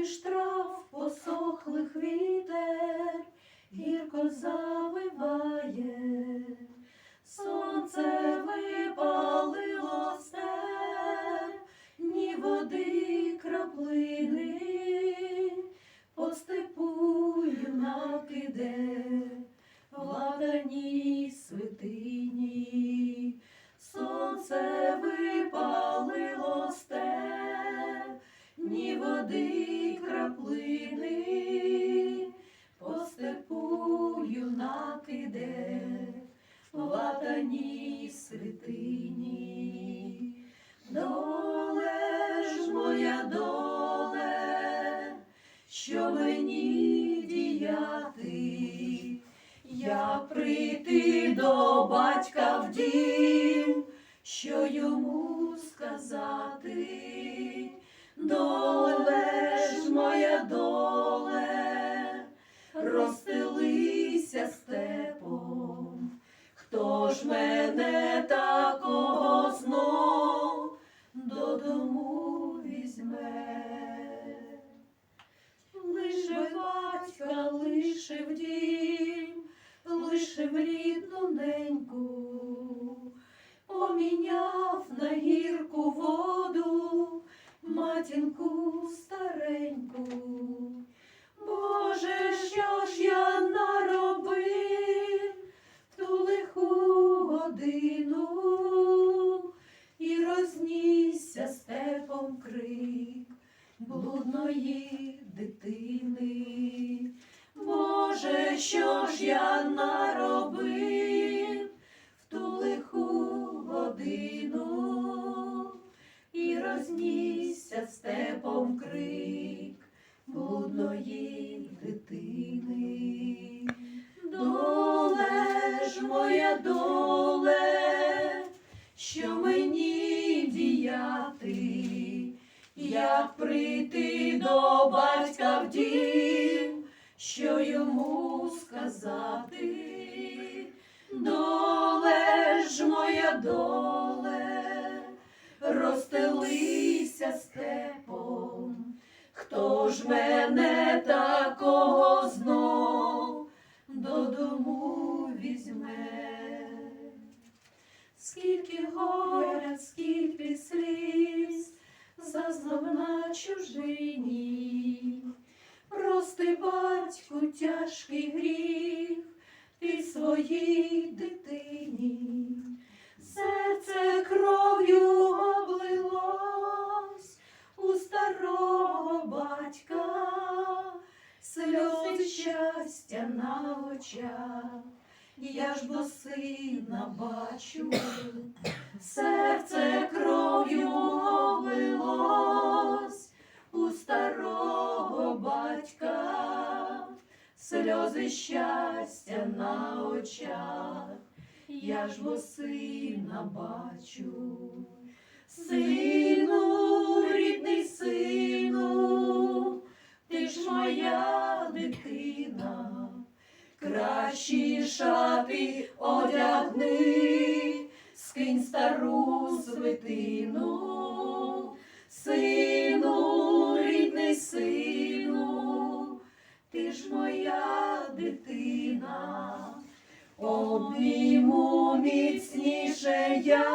поміж трав посохлих вітер, гірко завиває, сонце випалило стер, ні води краплини, по степу юнак іде в ладаній святині, сонце випалило стер, ні води плини, по степу юнак іде, в латаній святині. Доле ж моя доле, що мені діяти, я прийти до батька в дім, що йому сказати доле моя доле, розстелися степом, хто ж мене такого знов додому візьме? Лише батька, лише в дім, лише в рідну неньку, поміняв на гірку воду матінку стареньку. Боже, що ж я наробив в ту лиху годину, і рознісся степом крик блудної дитини. Боже, що ж я наробив в ту лиху годину, і рознісся степом крик блудної дитини. Доле ж моя доле, що мені діяти, як прийти до батька в дім, що йому сказати, доле ж моя доле, розстелися мене такого знов додому візьме? Скільки горя, скільки сліз, зазнав на чужині, прости, батьку, тяжкий гріх, ти своїй дитині, сльози щастя на очах. Я ж бо сина бачу, серце кров'ю облилось у старого батька, сльози щастя на очах, я ж бо сина бачу, сину, рідний сину, моя дитина кращі шати одягни, скинь стару свитину, сину, рідний сину, ти ж моя дитина, обійму міцніше я,